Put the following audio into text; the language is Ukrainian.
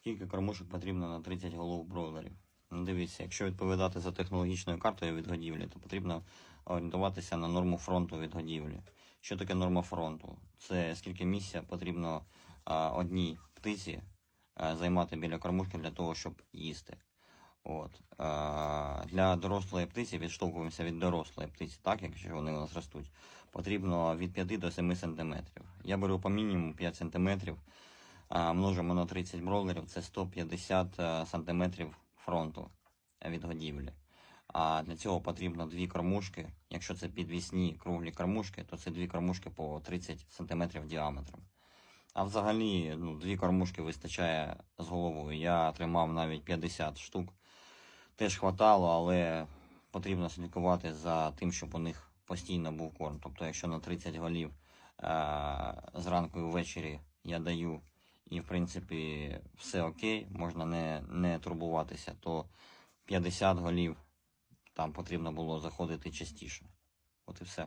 Скільки кормушок потрібно на 30 голов бройлерів? Ну, дивіться, якщо відповідати за технологічною картою відгодівлі, то потрібно орієнтуватися на норму фронту відгодівлі. Що таке норма фронту? Це скільки місця потрібно одній птиці займати біля кормушки для того, щоб їсти. От. Для дорослої птиці відштовхуємося від дорослої птиці, так, якщо вони у нас ростуть, потрібно від 5 до 7 см. Я беру по мінімуму 5 см, множимо на 30 бройлерів, це 150 е, сантиметрів фронту від годівлі. А для цього потрібно дві кормушки. Якщо це підвісні круглі кормушки, то це дві кормушки по 30 сантиметрів діаметром. А взагалі, ну, дві кормушки вистачає з головою. Я тримав навіть 50 штук. Теж хватало, але потрібно слідкувати за тим, щоб у них постійно був корм. Тобто, якщо на 30 голів е- зранку і ввечері я даю, і в принципі все окей, можна не, не турбуватися, то 50 голів там потрібно було заходити частіше. От і все.